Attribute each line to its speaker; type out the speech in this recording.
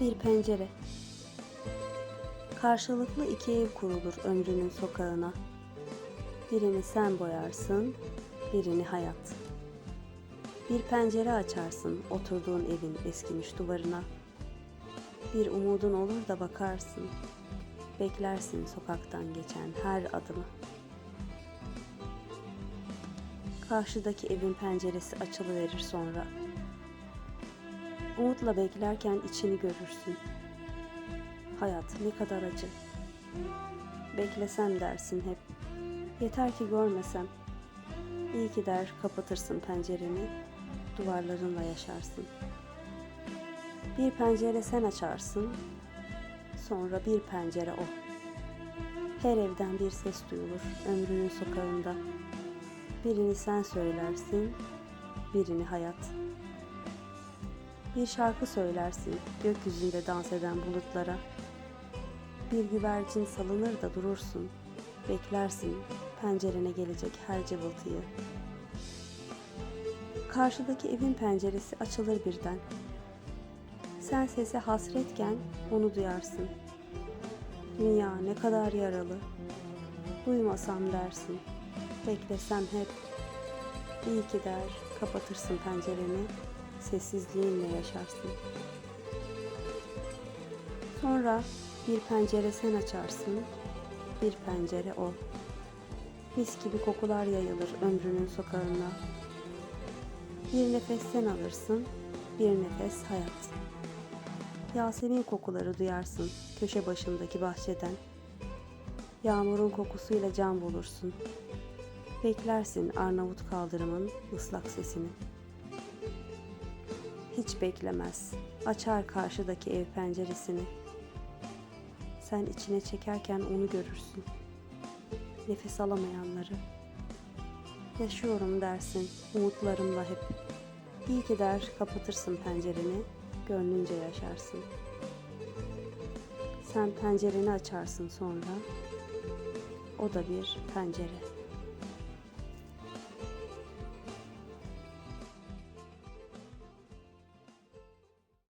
Speaker 1: Bir pencere. Karşılıklı iki ev kurulur ömrünün sokağına. Birini sen boyarsın, birini hayat. Bir pencere açarsın oturduğun evin eskimiş duvarına. Bir umudun olur da bakarsın. Beklersin sokaktan geçen her adımı. Karşıdaki evin penceresi açılıverir sonra. Umutla beklerken içini görürsün. Hayat ne kadar acı. Beklesem dersin hep. Yeter ki görmesem. İyi ki der kapatırsın pencereni. Duvarlarınla yaşarsın. Bir pencere sen açarsın. Sonra bir pencere o. Her evden bir ses duyulur ömrünün sokağında. Birini sen söylersin, birini hayat. Bir şarkı söylersin gökyüzünde dans eden bulutlara. Bir güvercin salınır da durursun. Beklersin pencerene gelecek her cıvıltıyı. Karşıdaki evin penceresi açılır birden. Sen sese hasretken onu duyarsın. Dünya ne kadar yaralı. Duymasam dersin. Beklesem hep. İyi ki der kapatırsın pencereni. Sessizliğinle yaşarsın. Sonra bir pencere sen açarsın. Bir pencere o. Mis gibi kokular yayılır ömrünün sokağına. Bir nefes sen alırsın, bir nefes hayat. Yasemin kokuları duyarsın köşe başındaki bahçeden. Yağmurun kokusuyla can bulursun. Beklersin Arnavut kaldırımın ıslak sesini. Hiç beklemez. Açar karşıdaki ev penceresini. Sen içine çekerken onu görürsün. Nefes alamayanları. Yaşıyorum dersin umutlarımla hep. İyi ki der kapatırsın pencereni, gönlünce yaşarsın. Sen pencereni açarsın sonra. O da bir pencere.